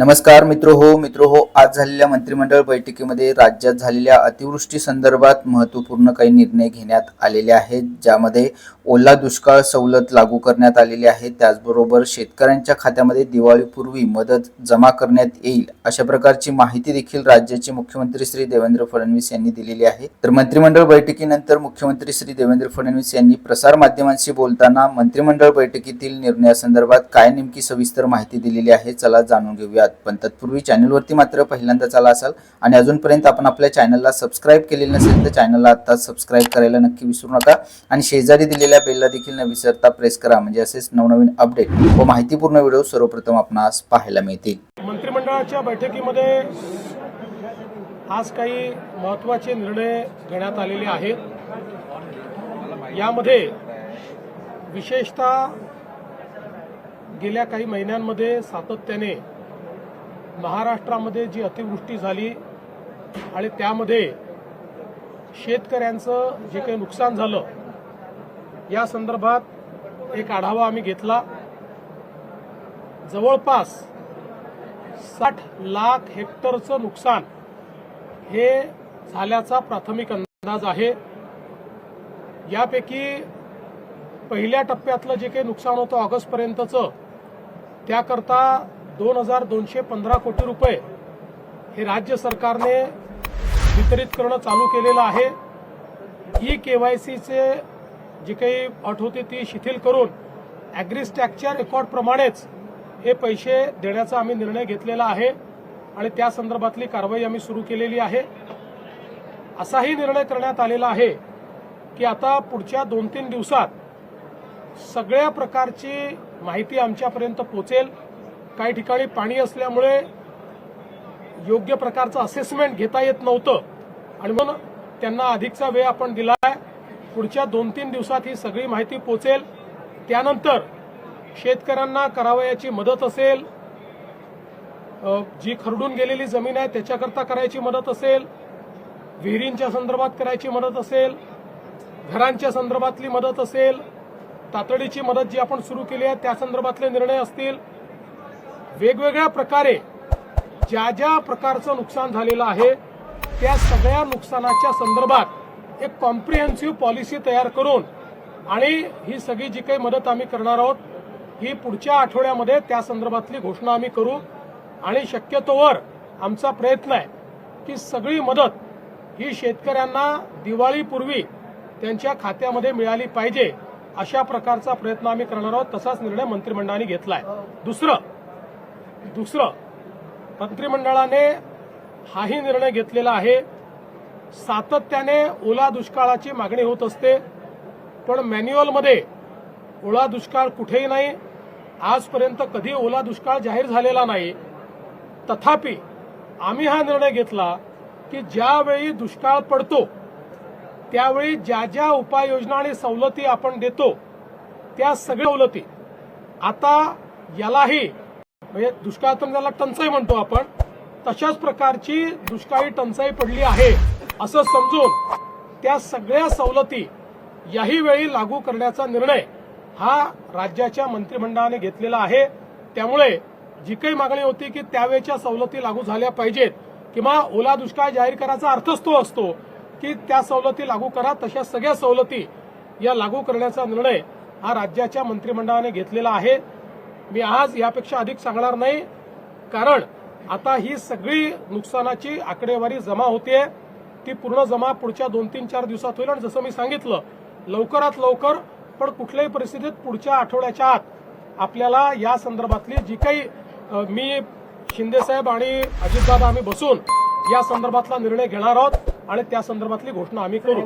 नमस्कार मित्र हो मित्र हो आज झालेल्या मंत्रिमंडळ बैठकीमध्ये राज्यात झालेल्या अतिवृष्टी संदर्भात महत्त्वपूर्ण काही निर्णय घेण्यात आलेले आहेत ज्यामध्ये ओला दुष्काळ सवलत लागू करण्यात आलेली आहे. त्याचबरोबर शेतकऱ्यांच्या खात्यामध्ये दिवाळीपूर्वी मदत जमा करण्यात येईल अशा प्रकारची माहिती देखील राज्याचे मुख्यमंत्री श्री देवेंद्र फडणवीस यांनी दिलेली आहे. तर मंत्रिमंडळ बैठकीनंतर मुख्यमंत्री श्री देवेंद्र फडणवीस यांनी प्रसार माध्यमांशी बोलताना मंत्रिमंडळ बैठकीतील निर्णयासंदर्भात काय नेमकी सविस्तर माहिती दिलेली आहे चला जाणून घेऊयात. पण तत्पूर्वी चॅनलवरती मात्र पहिल्यांदा आला असाल आणि अजूनपर्यंत आपण आपल्या चॅनलला सबस्क्राईब केलेलं नसेल तर चॅनलला आता सबस्क्राईब करायला नक्की विसरू नका. आणि शेजारी दिलेल्या बेलला देखील न विसरता प्रेस करा. म्हणजे असेच नवनवीन अपडेट व माहितीपूर्ण व्हिडिओ सर्वप्रथम आपणास पाहायला मिळतील. मंत्रिमंडळाच्या बैठकीमध्ये आज काही महत्त्वाचे निर्णय घेण्यात आलेले आहेत. यामध्ये विशेषतः गेल्या काही महिन्यांमध्ये सातत्याने महाराष्ट्रामध्ये जी अतिवृष्टी झाली आणि त्यामध्ये शेतकऱ्यांचं जे काही नुकसान झालं या संदर्भात एक आढावा आम्ही घेतला. जवळपास साठ लाख हेक्टरचं नुकसान हे झाल्याचा प्राथमिक अंदाज आहे. यापैकी पहिल्या टप्प्यातलं जे काही नुकसान होतं ऑगस्टपर्यंतचं त्याकरता दोन हजार दोनशे पंधरा कोटी रुपये हे राज्य सरकारने वितरित करणं चालू केलेलं आहे. ई के वाय सीचे जी काही अट होती ती शिथिल करून ॲग्रीस्टॅकच्या रेकॉर्डप्रमाणेच हे पैसे देण्याचा आम्ही निर्णय घेतलेला आहे आणि त्या संदर्भातली कारवाई आम्ही सुरू केलेली आहे. असाही निर्णय करण्यात आलेला आहे की आता पुढच्या दोन तीन दिवसात सगळ्या प्रकारची माहिती आमच्यापर्यंत पोचेल. काही ठिकाणी पाणी असल्यामुळे योग्य प्रकारचं असेसमेंट घेता येत नव्हतं. आणि म्हणून त्यांना अधिकचा वेळ आपण दिला आहे पुढच्या दोन तीन दिवसात ही सगळी माहिती पोचेल. त्यानंतर शेतकऱ्यांना करावयाची मदत असेल. जी खरडून गेलेली जमीन आहे त्याच्याकरता करायची मदत असेल. विहिरींच्या संदर्भात करायची मदत असेल. घरांच्या संदर्भातली मदत असेल. तातडीची मदत जी आपण सुरू केली आहे त्या संदर्भातले निर्णय असतील. वेगवेगळ्या प्रकारे ज्या ज्या प्रकारचं नुकसान झालेलं आहे त्या सगळ्या नुकसानाच्या संदर्भात एक कॉम्प्रिहेन्सिव्ह पॉलिसी तयार करून आणि ही सगळी जी काही मदत आम्ही करणार आहोत ही पुढच्या आठवड्यामध्ये त्या संदर्भातली घोषणा आम्ही करू. आणि शक्यतोवर आमचा प्रयत्न आहे की सगळी मदत ही शेतकऱ्यांना दिवाळीपूर्वी त्यांच्या खात्यामध्ये मिळाली पाहिजे अशा प्रकारचा प्रयत्न आम्ही करणार आहोत तसाच निर्णय मंत्रिमंडळाने घेतलाय. दुसरं दुसरं मंत्रिमंडळाने हाही निर्णय घेतलेला आहे. सातत्याने ओला दुष्काळाची मागणी होत असते पण मॅन्युअलमध्ये ओला दुष्काळ कुठेही नाही. आजपर्यंत कधी ओला दुष्काळ जाहीर झालेला नाही. तथापि आम्ही हा निर्णय घेतला की ज्यावेळी दुष्काळ पडतो त्यावेळी ज्या ज्या उपाययोजना आणि सवलती आपण देतो त्या सगळ्या सवलती. आता यालाही म्हणजे दुष्काळ तर त्याला टंचाई म्हणतो आपण तशाच प्रकारची दुष्काळी टंचाई पडली आहे असं समजून त्या सगळ्या सवलती याही वेळी लागू करण्याचा निर्णय हा राज्याच्या मंत्रिमंडळाने घेतलेला आहे. त्यामुळे जी काही मागणी होती की त्यावेळच्या सवलती लागू झाल्या पाहिजेत किंवा ओला दुष्काळ जाहीर करायचा अर्थच तो असतो की त्या सवलती लागू करा तशा सगळ्या सवलती या लागू करण्याचा निर्णय हा राज्याच्या मंत्रिमंडळाने घेतलेला आहे. मी आज यापेक्षा अधिक सांगणार नाही. कारण आता ही सगळी नुकसानाची आकडेवारी जमा होतीये. ती पूर्ण जमा पुढच्या दोन तीन चार दिवसात होईल. आणि जसं मी सांगितलं लवकरात लवकर पण कुठल्याही परिस्थितीत पुढच्या आठवड्याच्या आत आपल्याला या संदर्भातली जी काही मी शिंदेसाहेब आणि अजितदादा आम्ही बसून या संदर्भातला निर्णय घेणार आहोत. आणि त्या संदर्भातली घोषणा आम्ही करू.